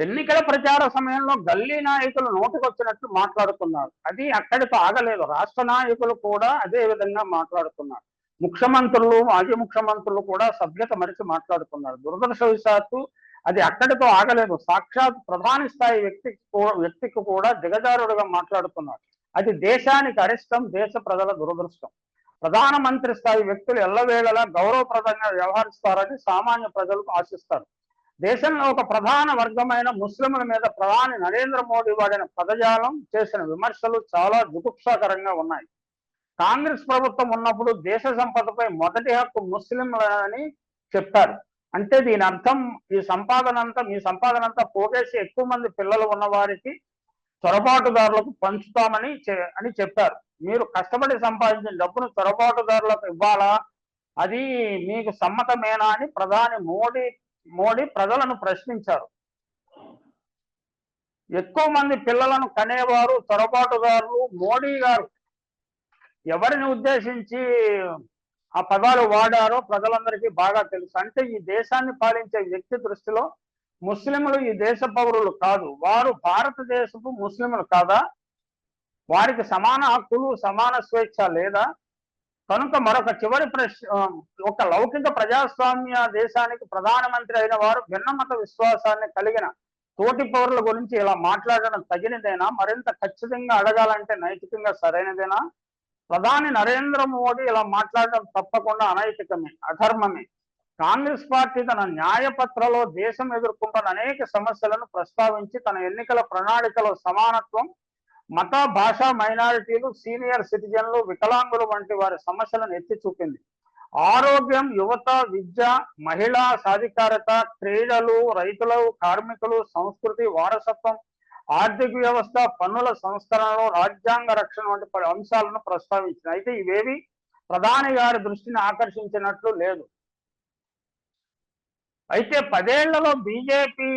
ఎన్నికల ప్రచార సమయంలో గల్లీ నాయకులు నోటికొచ్చినట్లు మాట్లాడుతున్నారు. అది అక్కడితో ఆగలేదు. రాష్ట్ర నాయకులు కూడా అదే విధంగా మాట్లాడుతున్నారు. ముఖ్యమంత్రులు మాజీ ముఖ్యమంత్రులు కూడా సభ్యత మరిచి మాట్లాడుతున్నారు. దురదృష్టవశాత్తు అది అక్కడితో ఆగలేదు. సాక్షాత్ ప్రధాని స్థాయి వ్యక్తి వ్యక్తికి కూడా దిగజారుడుగా మాట్లాడుతున్నారు. అది దేశానికి అరిష్టం దేశ ప్రజల దురదృష్టం. ప్రధానమంత్రి స్థాయి వ్యక్తులు ఎల్లవేళలా గౌరవప్రదంగా వ్యవహరిస్తారని సామాన్య ప్రజలకు ఆశిస్తారు. దేశంలో ఒక ప్రధాన వర్గమైన ముస్లింల మీద ప్రధాని నరేంద్ర మోడీ వాడిన పదజాలం చేసిన విమర్శలు చాలా జుగుప్సాకరంగా ఉన్నాయి. కాంగ్రెస్ ప్రభుత్వం ఉన్నప్పుడు దేశ సంపదపై మొదటి హక్కు ముస్లింలని చెప్పారు. అంటే దీని అర్థం ఈ సంపాదన అంతా మీ సంపాదన అంతా పోగేసి ఎక్కువ మంది పిల్లలు ఉన్న వారికి చొరబాటుదారులకు పంచుతామని అని చెప్పారు. మీరు కష్టపడి సంపాదించిన డబ్బును చొరబాటుదారులకు ఇవ్వాలా? అది మీకు సమ్మతమేనా అని ప్రధాని మోడీ మోడీ ప్రజలను ప్రశ్నించారు. ఎక్కువ మంది పిల్లలను కనేవారు చొరబాటుదారులు మోడీ గారు. ఎవరిని ఉద్దేశించి ఆ పదాలు వాడారో ప్రజలందరికీ బాగా తెలుసు. అంటే ఈ దేశాన్ని పాలించే వ్యక్తి దృష్టిలో ముస్లింలు ఈ దేశ పౌరులు కాదు. వారు భారతదేశపు ముస్లింలు కాదా? వారికి సమాన హక్కులు సమాన స్వేచ్ఛ లేదా? కనుక మరొక చివరి ప్రశ్న ఒక లౌకిక ప్రజాస్వామ్య దేశానికి ప్రధానమంత్రి అయిన వారు భిన్నమత విశ్వాసాన్ని కలిగిన తోటి పౌరుల గురించి ఇలా మాట్లాడడం తగినదేనా? మరింత ఖచ్చితంగా అడగాలంటే నైతికంగా సరైనదేనా? ప్రధాని నరేంద్ర మోడీ ఇలా మాట్లాడడం తప్పకుండా అనైతికమే అధర్మమే. కాంగ్రెస్ పార్టీ తన న్యాయపత్రలో దేశం ఎదుర్కొంటున్న అనేక సమస్యలను ప్రస్తావించి తన ఎన్నికల ప్రణాళికలో సమానత్వం మత భాష మైనారిటీలు సీనియర్ సిటిజన్లు వికలాంగులు వంటి వారి సమస్యలను ఎత్తి చూపింది. ఆరోగ్యం యువత విద్య మహిళా సాధికారత క్రీడలు రైతులు కార్మికులు సంస్కృతి వారసత్వం ఆర్థిక వ్యవస్థ పన్నుల సంస్కరణలు రాజ్యాంగ రక్షణ వంటి పలు అంశాలను ప్రస్తావించింది. అయితే ఇవేవి ప్రధాని గారి దృష్టిని ఆకర్షించినట్లు లేదు. అయితే పదేళ్ళలో బీజేపీ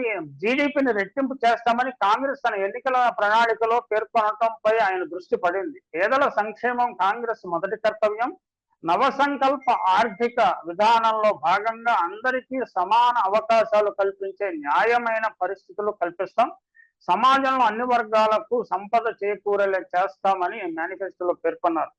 జీడీపీని రెట్టింపు చేస్తామని కాంగ్రెస్ తన ఎన్నికల ప్రణాళికలో పేర్కొనటంపై ఆయన దృష్టి పడింది. పేదల సంక్షేమం కాంగ్రెస్ మొదటి కర్తవ్యం. నవసంకల్ప ఆర్థిక విధానంలో భాగంగా అందరికీ సమాన అవకాశాలు కల్పించే న్యాయమైన పరిస్థితులు కల్పిస్తాం. సమాజంలో అన్ని వర్గాలకు సంపద చేకూరేలా చేస్తామని మేనిఫెస్టోలో పేర్కొన్నారు.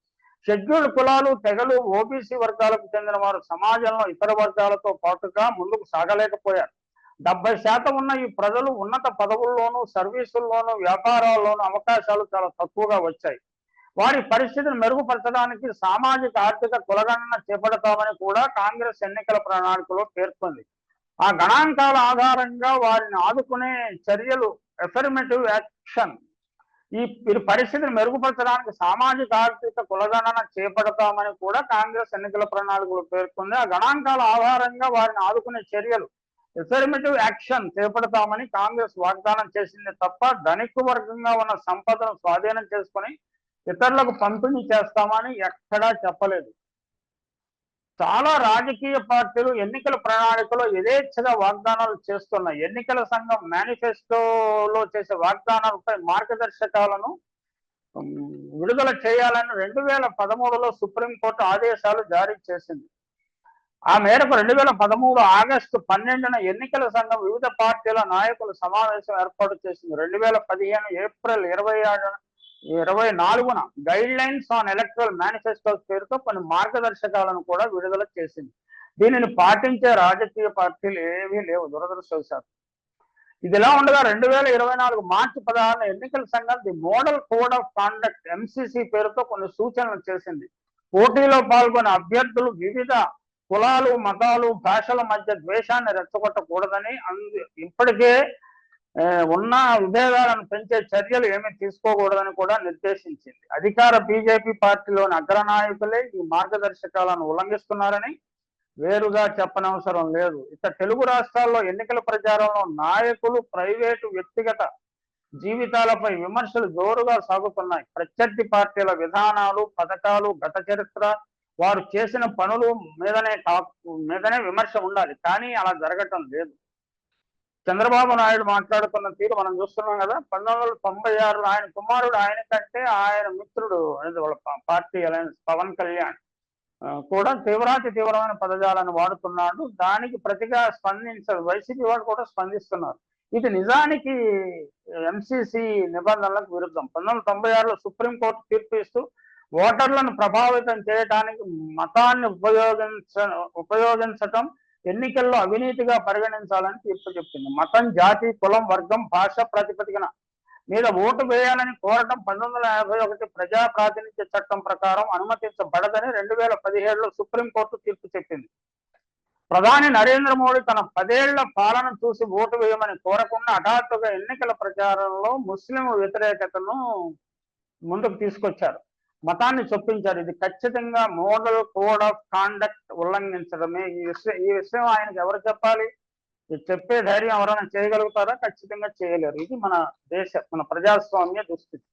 షెడ్యూల్డ్ కులాలు తెగలు ఓబీసీ వర్గాలకు చెందిన వారు సమాజంలో ఇతర వర్గాలతో పాటుగా ముందుకు సాగలేకపోయారు. డెబ్బై శాతం ఉన్న ఈ ప్రజలు ఉన్నత పదవుల్లోనూ సర్వీసుల్లోనూ వ్యాపారాల్లోనూ అవకాశాలు చాలా తక్కువగా వచ్చాయి. వారి పరిస్థితిని మెరుగుపరచడానికి సామాజిక ఆర్థిక కులగణన చేపడతామని కూడా కాంగ్రెస్ ఎన్నికల ప్రణాళికలో పేర్కొంది. ఆ గణాంకాల ఆధారంగా వారిని ఆదుకునే చర్యలు ఎఫర్మేటివ్ యాక్షన్ ఈ వీరి పరిస్థితిని మెరుగుపరచడానికి సామాజిక ఆర్థిక కులగణన చేపడతామని కూడా కాంగ్రెస్ ఎన్నికల ప్రణాళికలో పేర్కొంది. ఆ గణాంకాల ఆధారంగా వారిని ఆదుకునే చర్యలు ఎఫర్మేటివ్ యాక్షన్ చేపడతామని కాంగ్రెస్ వాగ్దానం చేసింది తప్ప ధనిక వర్గంగా ఉన్న సంపదను స్వాధీనం చేసుకుని ఇతరులకు పంపిణీ చేస్తామని ఎక్కడా చెప్పలేదు. చాలా రాజకీయ పార్టీలు ఎన్నికల ప్రణాళికలో యథేచ్ఛగా వాగ్దానాలు చేస్తున్నాయి. ఎన్నికల సంఘం మేనిఫెస్టోలో చేసే వాగ్దానాలపై మార్గదర్శకాలను విడుదల చేయాలని రెండు వేల పదమూడులో సుప్రీంకోర్టు ఆదేశాలు జారీ చేసింది. ఆ మేరకు రెండు వేల పదమూడు ఆగస్టు పన్నెండున ఎన్నికల సంఘం వివిధ పార్టీల నాయకుల సమావేశం ఏర్పాటు చేసింది. రెండు వేల పదిహేను ఏప్రిల్ ఇరవై ఆరున ఇరవై నాలుగున guidelines on electoral manifestos పేరుతో కొన్ని మార్గదర్శకాలను కూడా విడుదల చేసింది. దీనిని పాటించే రాజకీయ పార్టీలు ఏవీ లేవు దురదృష్టవశాత్తు. ఇది ఇలా ఉండగా రెండు వేల ఇరవై నాలుగు మార్చి పదహారున ఎన్నికల సంఘం the model code of conduct MCC పేరుతో కొన్ని సూచనలు చేసింది. పోటీలో పాల్గొనే అభ్యర్థులు వివిధ కులాలు మతాలు భాషల మధ్య ద్వేషాన్ని రెచ్చగొట్టకూడదని అందు. ఇప్పటికే ఉన్న విభేదాలను పెంచే చర్యలు ఏమీ తీసుకోకూడదని కూడా నిర్దేశించింది. అధికార బీజేపీ పార్టీలోని అగ్రనాయకులే ఈ మార్గదర్శకాలను ఉల్లంఘిస్తున్నారని వేరుగా చెప్పనవసరం లేదు. ఇక తెలుగు రాష్ట్రాల్లో ఎన్నికల ప్రచారంలో నాయకులు ప్రైవేటు వ్యక్తిగత జీవితాలపై విమర్శలు జోరుగా సాగుతున్నాయి. ప్రత్యర్థి పార్టీల విధానాలు పథకాలు గత చరిత్ర వారు చేసిన పనులు మీదనే మీదనే విమర్శ ఉండాలి. కానీ అలా జరగటం లేదు. చంద్రబాబు నాయుడు మాట్లాడుతున్న తీరు మనం చూస్తున్నాం కదా. పంతొమ్మిది వందల తొంభై ఆరులో ఆయన కుమారుడు ఆయన కంటే ఆయన మిత్రుడు అనేది వాళ్ళ పార్టీ అలయన్స్ పవన్ కళ్యాణ్. కూడా తీవ్రాతి తీవ్రమైన పదజాలను వాడుతున్నాడు. దానికి ప్రతిగా స్పందించారు వైసీపీ వాళ్ళు కూడా స్పందిస్తున్నారు. ఇది నిజానికి ఎంసిసి నిబంధనలకు విరుద్ధం. పంతొమ్మిది వందల తొంభై ఆరులో సుప్రీంకోర్టు తీర్పు ఇస్తూ ఓటర్లను ప్రభావితం చేయడానికి మతాన్ని ఉపయోగించ ఉపయోగించటం ఎన్నికల్లో అవినీతిగా పరిగణించాలని తీర్పు చెప్పింది. మతం జాతి కులం వర్గం భాష ప్రాతిపదికన మీద ఓటు వేయాలని కోరటం పంతొమ్మిది వందల యాభై ఒకటి ప్రజా ప్రాతినిధ్య చట్టం ప్రకారం అనుమతించబడదని రెండు వేల పదిహేడులో సుప్రీంకోర్టు తీర్పు చెప్పింది. ప్రధాని నరేంద్ర మోడీ తన పదేళ్ళ పాలన చూసి ఓటు వేయమని కోరకుండా హఠాత్తుగా ఎన్నికల ప్రచారంలో ముస్లిం వ్యతిరేకతను ముందుకు తీసుకొచ్చారు. మతాన్ని చొప్పించారు. ఇది ఖచ్చితంగా మోడల్ కోడ్ ఆఫ్ కాండక్ట్ ఉల్లంఘించడమే. ఈ విషయం ఈ విషయం ఆయనకి ఎవరు చెప్పాలి? చెప్పే ధైర్యం ఎవరైనా చేయగలుగుతారా? ఖచ్చితంగా చేయలేరు. ఇది మన దేశ మన ప్రజాస్వామ్య దుస్థితి.